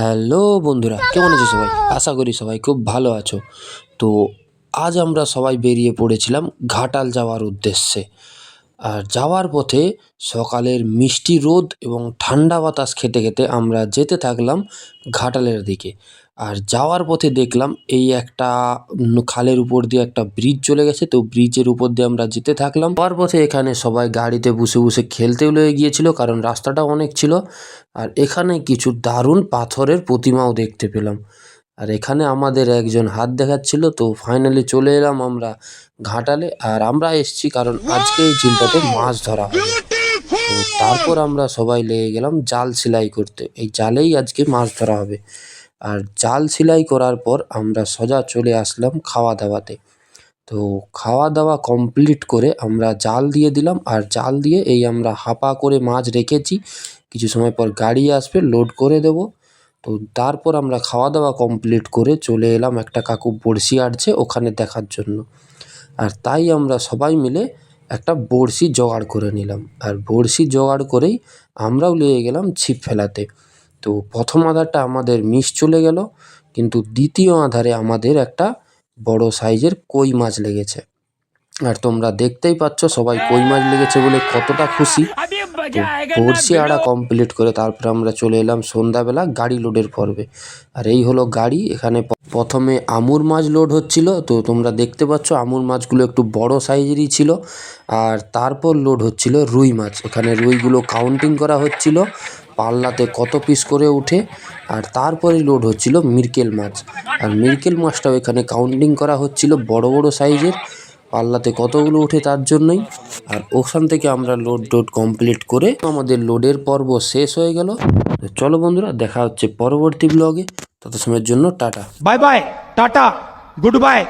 Hello বন্ধুরা, কেমন আছো সবাই? আশা করি সবাই খুব ভালো আছো। তো আজ আমরা সবাই বেরিয়ে পড়েছিলাম ঘাটাল যাওয়ার উদ্দেশ্যে। আর যাওয়ার পথে সকালের মিষ্টি রোদ এবং ঠান্ডা বাতাস খেতে খেতে আমরা যেতে থাকলাম ঘাটালের দিকে। আর যাওয়ার পথে দেখলাম এই একটা খালের উপর দিয়ে একটা ব্রিজ চলে গেছে। তো ব্রিজের উপর দিয়ে আমরা যেতে থাকলাম। যাওয়ার পথে এখানে সবাই গাড়িতে বসে বসে খেলতেও লেগে গিয়েছিল কারণ রাস্তাটা অনেক ছিল। আর এখানে কিছু দারুণ পাথরের প্রতিমাও দেখতে পেলাম। আর এখানে আমাদের একজন হাত দেখাচ্ছিল, তো ফাইনালি চলে এলাম আমরা ঘাটালে। আর আমরা এসছি কারণ আজকে এই ঝিলটাতে মাছ ধরা হবে। তো তারপর আমরা সবাই লেগে গেলাম জাল সেলাই করতে। এই জালেই আজকে মাছ ধরা হবে। আর জাল সেলাই করার পর আমরা সোজা চলে আসলাম খাওয়া দাওয়াতে তো খাওয়া দাওয়া কমপ্লিট করে আমরা জাল দিয়ে দিলাম। আর জাল দিয়ে এই আমরা হাপা করে মাছ রেখেছি। কিছু সময় পর গাড়ি আসবে লোড করে দেব। তো তারপর আমরা খাওয়া দাওয়া কমপ্লিট করে চলে এলাম একটা কাকু বড়শি আটছে ওখানে দেখার জন্য। আর তাই আমরা সবাই মিলে একটা বড়শি জোগাড় করে নিলাম। আর বড়শি জোগাড় করেই আমরাও লেগে গেলাম ছিপ ফেলাতে। তো প্রথম আধারটা আমাদের মিস চলে গেল, কিন্তু দ্বিতীয় আধারে আমাদের একটা বড় সাইজের কই মাছ লেগেছে। আর তোমরা দেখতেই পাচ্ছ সবাই কই মাছ লেগেছে বলে কতটা খুশি। বড়শি আড়া কমপ্লিট করে, তারপর আমরা চলে এলাম সন্ধ্যাবেলা গাড়ি লোডের পর্বে। আর এই হলো গাড়ি, এখানে প্রথমে আমুর মাছ লোড হচ্ছিল, তো তোমরা দেখতে পাচ্ছ আমুর মাছগুলো একটু বড় সাইজেরই ছিল, আর তারপর লোড হচ্ছিল রুই মাছ। এখানে রুইগুলো কাউন্টিং করা হচ্ছিল, পাল্লাতে কত পিস করে ওঠে, আর তারপরে লোড হচ্ছিল মিরকেল মাছ। আর মিরকেল মাছটাও এখানে কাউন্টিং করা হচ্ছিল বড় বড় সাইজের পাল্লাতে কতগুলো ওঠে তার জন্যই। আর ওখান থেকে আমরা লোড টোড কমপ্লিট করে আমাদের লোডের পর্ব শেষ হয়ে গেল। চলো বন্ধুরা, দেখা হচ্ছে পরবর্তী ব্লগে তত সময়ের জন্য tata. Bye bye tata good bye